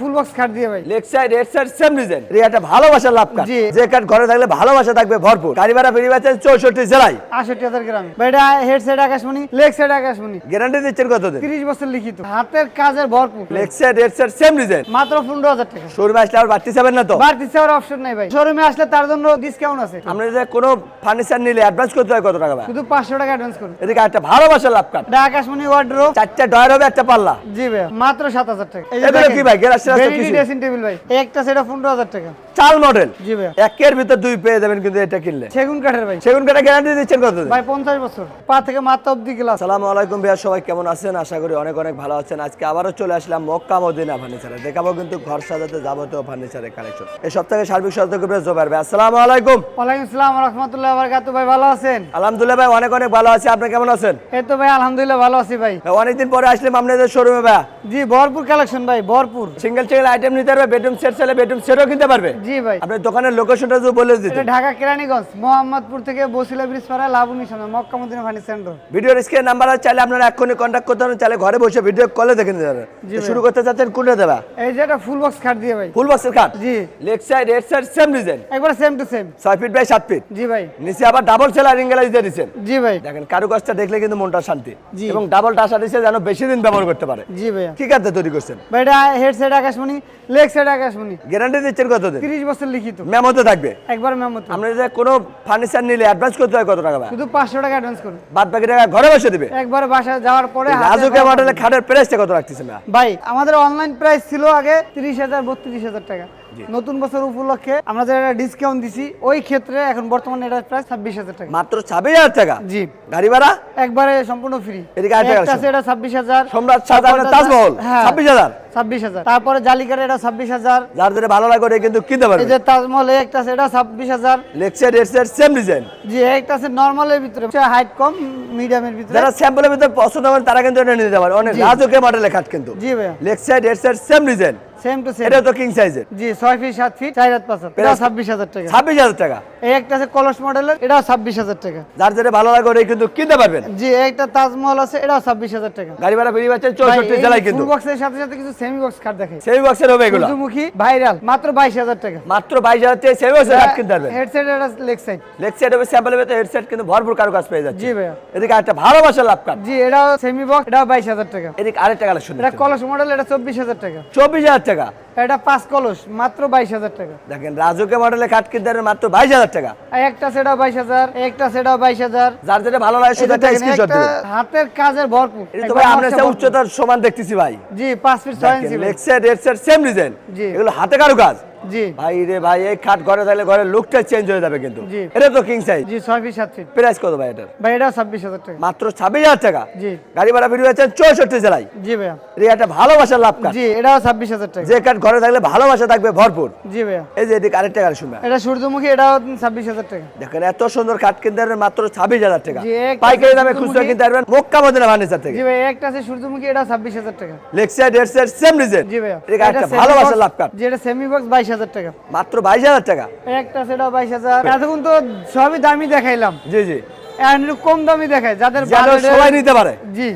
ফুল box দিয়ে ভাই। Leg side side same design এটা ভালোবাসার লাভ কাট যে ঘরে থাকলে ভালোবাসা থাকবে ভরপুর। গাড়ি ভাড়া ফিরি পাচ্ছেন চৌষট্টি জেলায়। আষট্টি হাজার গ্রামে। ভাই এটা হেড সাইড আকাশমণি লেগ সাইড আকাশমণি। গ্যারান্টি দিচ্ছেন কতদিন? তিরিশ বছর লিখিত। হাতের কাজের ভরপুর। Leg side side same design মাত্র পনেরো হাজার টাকা। শোরুমে আসলে আর বাড়তি যাবেন না তো? বাড়তি অপশন নাই ভাই। শোরুমে আসলে তার জন্য ডিসকাউন্ট আছে। আমরা যদি কোনো ফার্নিচার নিলে অ্যাডভান্স করতে হয় কত টাকা ভাই? শুধু পাঁচশো টাকা অ্যাডভান্স করুন। এদিকে একটা ভালোবাসার লাভ কাট এটা আকাশমণি ওয়ার্ড্রো চারটা ডয়ার হবে একটা পাল্লা। জি ভাই মাত্র সাত হাজার টাকা। এগুলো কি ভাই? ড্রেসিং টেবিল ভাই। একটা সেটা পনেরো হাজার টাকা। চাল মডেল জি ভাই একের ভিতর দুই পেয়ে যাবেন কিন্তু এটা কিনলে। সেগুন কাঠের ভাই। সেগুন কাঠে গ্যারান্টি দিচ্ছেন কত ভাই পঞ্চাশ বছর। পা থেকে মাথা অব্দি গ্লাস আসসালামু আলাইকুম ভাইয়া সবাই কেমন আছেন? আশা করি অনেক অনেক ভালো আছেন। আজকে আবারও চলে আসলাম মক্কা মদিনা ফার্নিচারে দেখাবো কিন্তু ঘর সাজাতে যাবতীয় ফার্নিচারের কালেকশন এই সপ্তাহে সার্বিক সহযোগী জোবাইর ভাই। আসসালামু আলাইকুম। ওয়ালাইকুম আসসালাম রহমতুল্লাহ বারকাতু ভাই ভালো আছেন? আলহামদুলিল্লাহ ভাই অনেক অনেক ভালো আছি। আপনি কেমন আছেন? এই তো ভাই আলহামদুলিল্লাহ ভালো আছি ভাই। ভাই, অনেকদিন পরে আসলাম আপনাদের শোরুমে ভাই জি ভরপুর কালেকশন ভাই ভরপুর। সিঙ্গেল সিঙ্গেল আইটেম নিতে পারবে বেডরুম সেট চাইলে বেডরুম সেটও কিনতে পারবে। জি ভাই। আপনার দোকানের লোকেশনটা যদি বলে এটা দিতে ঢাকা কেরানীগঞ্জ মোহাম্মদপুর থেকে বসিলা ব্রিজ পাড়া লাবণী সামনে মক্কা মদিনা ফার্নিচার সেন্টার ভিডিওর স্ক্রিন নাম্বার আছে চাইলে আপনারা এক্ষুনি কন্ট্যাক্ট করতে পারেন চাইলে ঘরে বসে ভিডিও কলে দেখে নিতে পারেন। জি শুরু করতে চাচ্ছেন কোনটা দেবা? এই যে একটা ফুল বক্স খাট দিয়ে ভাই। ফুল বক্সের কাঠ জি। Leg side head side same design একবার সেম টু সেম ছয় ফিট বাই সাত ফিট জি ভাই। নিচে আবার ডাবল সেলার ইংলাইজ দিয়ে দিচ্ছেন? জি ভাই। দেখেন কারুকাজটা দেখলে কিন্তু মনটা শান্তি। জি। এবং ডাবল টাসা দিচ্ছে যেন বেশি দিন ব্যবহার করতে পারে। জি ভাই কি কাজে তৈরি করছেন? ভাই এটা হেড সাইড আকাশমণি লেগ সাইড আকাশমণি। গ্যারান্টি দিচ্ছেন কতদিন? তিরিশ বছর লিখিত। মেমোতে থাকবে? একবার মেমোতে। আমরা যদি কোনো ফার্নিচার নিলে অ্যাডভান্স করতে হয় কত টাকা ভাই? শুধু পাঁচশো টাকা অ্যাডভান্স করুন। বাদ বাকি টাকা ঘরে বসে দিবে? একবার বাসায় যাওয়ার পরে রাজুকে মডেলের খাটের প্রাইসটা কত রাখতেছেন ভাই? আমাদের অনলাইন প্রাইস ছিল আগে তিরিশ হাজার বত্রিশ হাজার টাকা। নতুন বছর উপলক্ষে আমরা যে ডিসকাউন্ট দিছি ওই ক্ষেত্রে এখন বর্তমানে এটার প্রাইস ছাব্বিশ হাজার টাকা। মাত্র ছাব্বিশ হাজার টাকা? জি। গাড়ি ভাড়া? একবারে সম্পূর্ণ ফ্রি এদিকে। সেটা ছাব্বিশ হাজার সম্রাট শাহজাহানের তাজমহল। হ্যাঁ ছাব্বিশ হাজার? ছাব্বিশ হাজার। তারপরে জালিকার এটা ছাব্বিশ হাজার। যার যেটা ভালো লাগে ওটা কিন্তু কিনতে পারবে। যে তাজমহল সেটা ছাব্বিশ হাজার। সেম ডিজাইন জি একটা আছে নর্মালের ভিতরে। হাইট কম মিডিয়ামের ভিতরে। যারা স্যাম্পলের ভিতরে পছন্দ তারা কিন্তু এটা নিতে পারে। অনেক মডেলের খাট কিন্তু। জি same design same to same এটা তো কিং সাইজের জি ছয় ফিট সাত ফিট চার হাত পাঁচ হাত। এটা Price- ছাব্বিশ হাজার টাকা। ছাব্বিশ হাজার টাকা। এই একটা আছে কলস মডেলের ছাব্বিশ হাজার টাকা। যার যেটা ভালো লাগে ওটা কিন্তু কিনতে পারবেন। জি একটা তাজমহল আছে ছাব্বিশ হাজার টাকা। গাড়ি ভাড়া বেরিয়ে পাচ্ছেন চৌষট্টি জেলায় কিন্তু। ফুল বক্সের সাথে সাথে কিছু সেমি বক্স কার্ড দেখে সেই বক্সের হবে এগুলো। সূর্যমুখী ভাইরাল মাত্র বাইশ হাজার টাকা। মাত্র বাইশ হাজার থেকে সেই বক্সের খাট কিনতে পারবেন। হেডসেট এটা লেগ সাইড লেগ সাইড হবে স্যাম্পলের ভিতরে হেড সাইড কিন্তু ভরপুর কারও কাজ পেয়ে যাচ্ছে। জি ভাইয়া। এদিকে একটা ভালোবাসার লাভ কাট জি এটাও সেমি বক্স বাইশ হাজার টাকা। এদিকে আরেকটা কালেকশন এটা কলস মডেল এটা চব্বিশ হাজার টাকা। চব্বিশ হাজার টাকা। এটা পাঁচ কলস মাত্র বাইশ হাজার টাকা। দেখেন রাজুকে মডেলে মাত্র বাইশ হাজার টাকা। একটা সেটা বাইশ হাজার একটা সেটা বাইশ হাজার। যার যেটা ভালো লাগে দেখেন, স্ক্রিনশট দিবেন। হাতের কাজের ভরপুর। এটা তো ভাই আমরা সে উচ্চতার সমান দেখতেছি ভাই। জি পাঁচ ফিট ছয় inch leg set side same design জি। এগুলো হাতে কারও কাজ জি। ভাই রে ভাই এই খাট ঘরে থাকলে ঘরের লুকটা চেঞ্জ হয়ে যাবে কিন্তু। এটা তো কিং সাইজ জি ছয় ফিট সাত ফিট প্রাইস কত ভাই এটার? ভাই এটাও ছাব্বিশ হাজার টাকা। মাত্র ছাব্বিশ হাজার টাকা? জি। গাড়ি ভাড়া বেরিয়ে যাচ্ছেন চৌষট্টি জেলায়। জি ভাইয়া। এটা একটা ভালোবাসার লাভ কাট জি এটাও ছাব্বিশ হাজার টাকা। যে কাঠ ঘরে থাকলে ভালোবাসা থাকবে ভরপুর। জি ভাইয়া। এই যে এদিকে আরেকটা গাড়ি শুনবে। এটা সূর্যমুখী এটাও ছাব্বিশ হাজার টাকা। দেখেন এত সুন্দর কাঠ কিনতে পারবেন মাত্র ছাব্বিশ হাজার টাকা। পাইকারি দামে খুচরা কিনতে পারবেন মক্কা মদিনা ফার্নিচার থেকে। জি ভাই একটা আছে সূর্যমুখী এটাও ছাব্বিশ হাজার টাকা। সেম জি ভাইয়া। এটা একটা ভালোবাসার box, লাভ কাট যেটা সেমি বক্স বাইশ হাজার টাকা। মাত্র বাইশ হাজার টাকা? একটা সেটাও বাইশ হাজার। এতক্ষণ তো সবই দামি দেখাইলাম। জি জি। কম দামি দেখায় যাদের সবাই নিতে পারে। জি।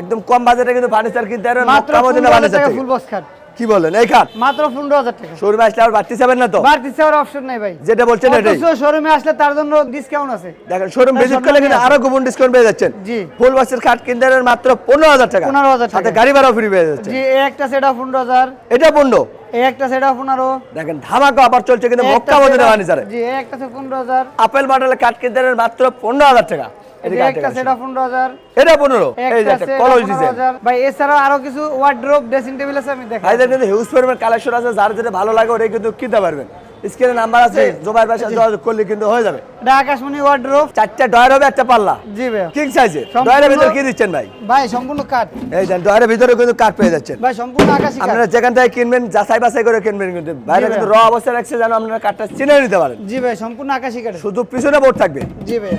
একদম কম বাজেটে কিন্তু ফার্নিচার কিনতে পারবেন মাত্র মক্কা মদিনা পনেরো হাজার ফার্নিচার টাকা থেকে। ফুল বক্স খাট কি বলেন এই খাট মাত্র পনেরো হাজার টাকা। শোরুমে আসলে আর বাড়তি যাবেন না তো? বাড়তি চাওয়ার অপশন নাই ভাই। যেটা বলছেন এটাই। শোরুমে আসলে তার জন্য ডিসকাউন্ট আছে। দেখেন শোরুম ভিজিট করলে কিন্তু আরও ডিসকাউন্ট পেয়ে যাচ্ছেন। জি। ফুল বক্সের খাট কিনতে পারবেন মাত্র পনেরো হাজার টাকা। 15,000 টাকা। সাথে গাড়ি ফ্রি পেয়ে যাচ্ছে জি একটা এটা পনেরো। এই একটা সেট পনেরো। দেখেন ধামাকা আবার চলছে কিন্তু মক্কা মদিনা জি এই একটা পনেরো হাজার। আপেল মডেলের কাট মাত্র পনেরো হাজার টাকা। একটা সেটা এটা এই যে কলস ডিজাইন। ভাই এছাড়াও আরও কিছু ওয়ার্ড্রোব ড্রেসিং টেবিল আছে আমি দেখাই হিউজ পরিমাণ কালেকশন আছে যার যেটা ভালো লাগে ওটাই কিন্তু কিনতে পারবেন। স্ক্রিনে নাম্বার আছে জোবাইর বাসা যোগাযোগ করলে কিন্তু হয়ে যাবে। এটা আকাশমণি ওয়ার্ড্রোব চারটা ডয়ার হবে একটা পাল্লা। জি ভাইয়া। কিং সাইজের ডয়ারের ভিতরে কি দিচ্ছেন ভাই? ভাই সম্পূর্ণ কাঠ এই দেন ডয়ারের ভিতরে কিন্তু পেয়ে যাচ্ছেন। ভাই সম্পূর্ণ আকাশি আপনারা যেখান থেকে কিনবেন যাচাই বাছাই করে কিনবেন কিন্তু। বাইরে কিন্তু র অবস্থায় রাখছে যেন আপনারা চিনে নিতে পারেন। জি ভাই সম্পূর্ণ আকাশি শুধু পিছনে বোর্ড থাকবে। জি ভাই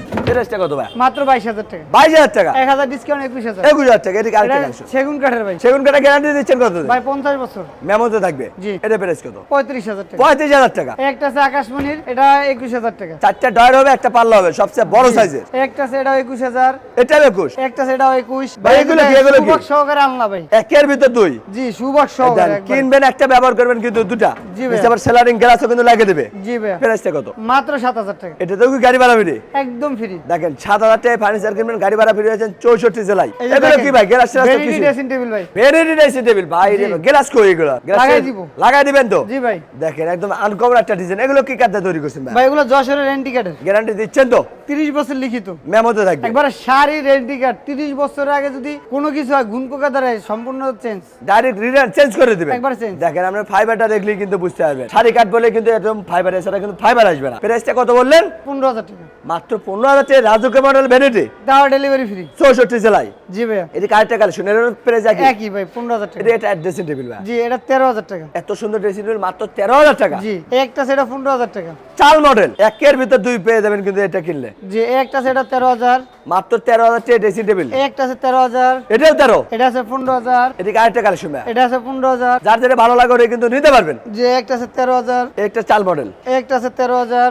কত ভাই? মাত্র বাইশ হাজার টাকা। বাইশ হাজার টাকা? এক হাজার ডিসকাউন্ট একুশ হাজার। টাকা এদিকে আরেকটা সেগুন কাঠের ভাই। সেগুন কাঠা গ্যারান্টি দিচ্ছেন কত? ভাই পঞ্চাশ বছর। মেমোতে থাকবে। জি। এটা প্রাইস কত? পঁয়ত্রিশ হাজার টাকা। পঁয়ত্রিশ হাজার টাকা। এই একটা আছে আকাশমণির এটা একুশ হাজার টাকা। চারটা ডয়ার হবে একটা পাল্লা হবে সবচেয়ে বড় সাইজের একটা সেটা একুশ হাজার। এটা একুশ? একটা সেটা একুশ। ভাই, এগুলো কি, এগুলো কি? সুবক সহকারে আনলা ভাই। একের ভিতর দুই? জি সুবক সহকারে কিনবেন একটা ব্যবহার করবেন কিন্তু দুটা। জি ভাই। আবার সেলারিং গ্লাসও কিন্তু লাগিয়ে দেবে। জি ভাই প্রাইসটা কত? মাত্র সাত হাজার টাকা। এটা তো কি গাড়ি ভাড়া ফ্রি? একদম ফ্রি। দেখেন সাত হাজার টাকায় ফার্নিচার কিনবেন গাড়ি ভাড়া ফ্রি হয়েছেন চৌষট্টি জেলায়। এগুলো কি ভাই গ্লাস vanity dressing table ভাই। ভেরি নাইস টেবিল ভাই গ্লাস কই এগুলো? লাগাই দিব। লাগাই দিবেন তো? জি ভাই। দেখেন একদম আনকমন একটা ডিজাইন এগুলো কি কাঠে তৈরি করছেন ভাই? ভাই এগুলো যশোরের রেন্টি কার্ডের গ্যারান্টি দিচ্ছেন তো? তিরিশ বছর লিখিত। মেমোতে থাকবে। একবারে শাড়ি রেন্টি কার্ড তিরিশ বছর আগে যদি কোনো কিছু হয় গুণ পোকা দ্বারা সম্পূর্ণ চেঞ্জ ডাইরেক্ট রিটার্ন চেঞ্জ করে দিবেন। একবার change। দেখেন আপনি ফাইবারটা দেখলেই কিন্তু বুঝতে পারবেন। শাড়ি কাট বলে কিন্তু একদম ফাইবার এছাড়া কিন্তু ফাইবার আসবে না। প্রাইসটা কত বললেন? পনেরো হাজার টাকা। মাত্র পনেরো হাজার টাকা রাজুকে মডেল ভ্যানিটি দেওয়া ডেলিভারি ফ্রি চৌষট্টি জেলায়। জি ভাইয়া। এটি কারেক্টটা কালেকশন এর প্রাইস একই। একই ভাই পনেরো হাজার টাকা। এটা এটা ড্রেসিং টেবিল ভাই। জি এটা তেরো হাজার টাকা। এত সুন্দর ড্রেসিং টেবিল মাত্র তেরো হাজার টাকা। জি এই একটা সেটা পনেরো হাজার টাকা। চাল মডেল একের ভিতর দুই পেয়ে যাবেন কিন্তু এটা কিনলে। এই একটা সেটা তেরো হাজার। মাত্র তেরো হাজার টেবিল একটা আছে তেরো হাজার। এটাও তেরো? এটা আছে পনেরো হাজার। আরেকটা কালেকশন ভাই এটা আছে পনেরো হাজার। যার যেটা ভালো লাগে ওটা কিন্তু নিতে পারবেন। যে একটা আছে তেরো হাজার। একটা চাল মডেল একটা আছে তেরো হাজার।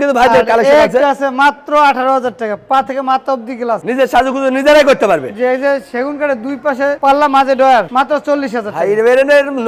কিন্তু কালেকশন আছে। একটা আছে মাত্র আঠারো হাজার টাকা। পা থেকে অব্দি গ্লাস নিজের সাজুগুজু নিজেরাই করতে পারবে। যে এই যে সেগুন কাঠের দুই পাশে পাল্লা মাঝে ডয়ার। মাত্র চল্লিশ হাজার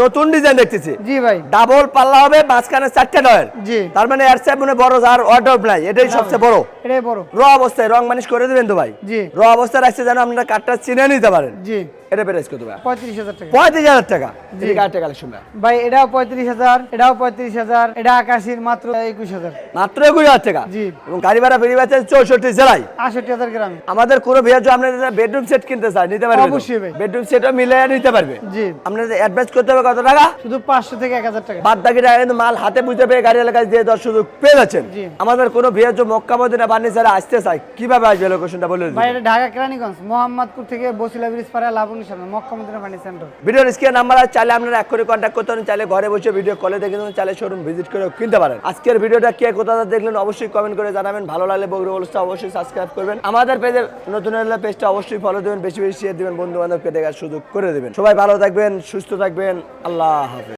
নতুন ডিজাইন দেখতেছি। জি ভাই। ডাবল পাল্লা হবে মাঝখানে চারটে ডয়েল জি। তার মানে এর চেয়ে মনে বড় যার অর্ডার নাই এটাই সবচেয়ে বড়। এটাই বড়। র অবস্থায় রং মানিশ করে দিবেন তো ভাই। জি। র অবস্থায় রাখছে যেন আপনারা কাঠটা চিনে নিতে পারেন। জি। এটা প্রাইস কত ভাই? পঁয়ত্রিশ হাজার টাকা। পঁয়ত্রিশ হাজার টাকা। জি। এটি কাঠটা কালেকশন ভাই? ভাই এটাও পঁয়ত্রিশ হাজার এটাও পঁয়ত্রিশ হাজার এটা আকাশির মাত্র একুশ হাজার। মাত্র একুশ হাজার টাকা? জি। এবং গাড়ি ভাড়া ফেরি পাচ্ছেন চৌষট্টি জেলায়। আষট্টি হাজার গ্রামে। আমাদের কোনো যদি আপনাদের বেডরুম সেট কিনতে চায় নিতে পারবে অবশ্যই ভাই। বেডরুম সেটও নিতে পারবে। জি। আপনাদের করতে হবে কত টাকা? শুধু পাঁচশো থেকে এক হাজার টাকা। বাদ বাকি টাকা কিন্তু মাল হাতে বুঝতে পেয়ে গাড়ি এলাকায় দিয়ে দেওয়ার সুযোগ পেয়ে যাচ্ছেন। আমাদের কোনো ভিয়ার যে মক্কা মদিনা বার্নিচারে আসতে চায় কীভাবে আসবে লোকেশনটা বলে ভাই এটা ঢাকা কেরানীগঞ্জ মোহাম্মদপুর থেকে বসিলা ব্রিজ পাড়া লাবণী ভিডিওর স্ক্রিন নাম্বার আছে, চাইলে আপনারা এক করে কন্ট্যাক্ট করতে পারেন, চাইলে ঘরে বসে ভিডিও কলে দেখে চাইলে শোরুম ভিজিট করে কিনতে পারেন। আজকের ভিডিওটা কে কোথা দেখলেন অবশ্যই কমেন্ট করে জানাবেন। ভালো লাগলে বগুড়া বলসটা অবশ্যই সাবস্ক্রাইব করবেন। আমাদের পেজের নতুন হলে পেজটা অবশ্যই ফলো দেবেন, বেশি বেশি শেয়ার দিবেন বন্ধু বান্ধবকে দেখার সুযোগ করে দেবেন। সবাই ভালো থাকবেন, সুস্থ থাকবেন, আল্লাহ হাফেজ।